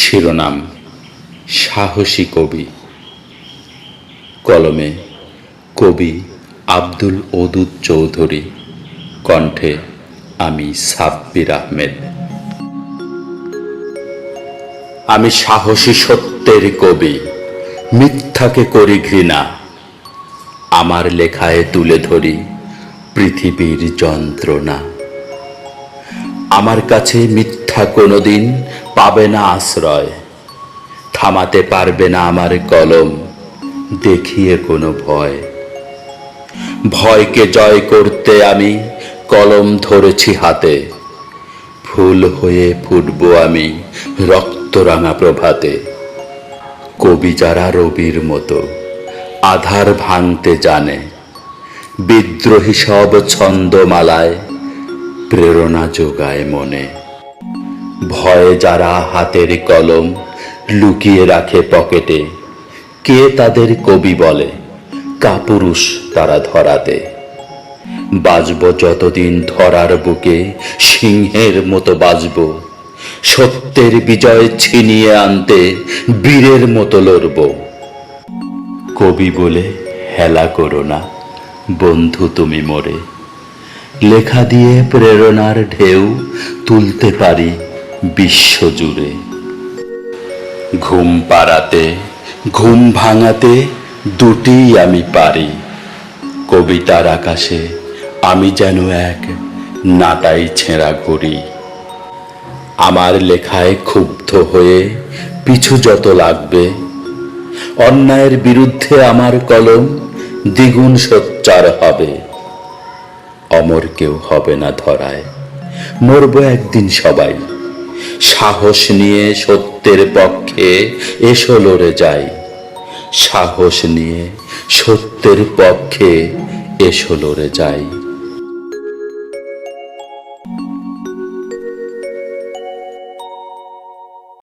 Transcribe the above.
শিরোনাম, সাহসী কবি। কলমে, কবি আব্দুল ওদুদ চৌধুরী, কণ্ঠে আমি সাব্বির আহমেদ। আমি সাহসী সত্যের কবি, মিথ্যাকে করি ঘৃণা। আমার লেখায় তুলে ধরি পৃথিবীর যন্ত্রণা। আমার কাছে মিথ্যা কোনোদিন পাবে না আশ্রয়, থামাতে পারবে না আমার কলম, দেখিয়ে কোনো ভয়। ভয়কে জয় করতে আমি কলম ধরেছি হাতে, ফুল হয়ে ফুটবো আমি রক্তরাঙা প্রভাতে। কবি যারা রবির মতো আধার ভাঙতে জানে, বিদ্রোহী সব ছন্দমালায় প্রেরণা যোগায় মনে। ভয়ে যারা হাতের কলম লুকিয়ে রাখে পকেটে, কে তাদের কবি বলে? কাপুরুষ তারা ধরাতে। বাজব যতদিন ধরার বুকে সিংহের মতো বাজব, সত্যের বিজয় ছিনিয়ে আনতে বীরের মতো লড়ব। কবি বলে, হেলা করো না, বন্ধু তুমি মোরে। লেখা দিয়ে প্রেরণার ঢেউ তুলতে পারি বিশ্বজুড়ে। ঘুম পাড়াতে, ঘুম ভাঙাতে দুটিই আমি পারি। কবিতার আকাশে আমি যেন এক নাটাই ছেঁড়া ঘড়ি। আমার লেখায় ক্ষুব্ধ হয়ে পিছু যত লাগবে। অন্যায়ের বিরুদ্ধে আমার কলম দ্বিগুণ সোচ্চার হবে। অমর কেউ হবে না ধরায়। মরব একদিন সবাই। সাহস নিয়ে সত্যের পক্ষে এসো লড়ে যাই। সাহস নিয়ে সত্যের পক্ষে এসো লড়ে যাই।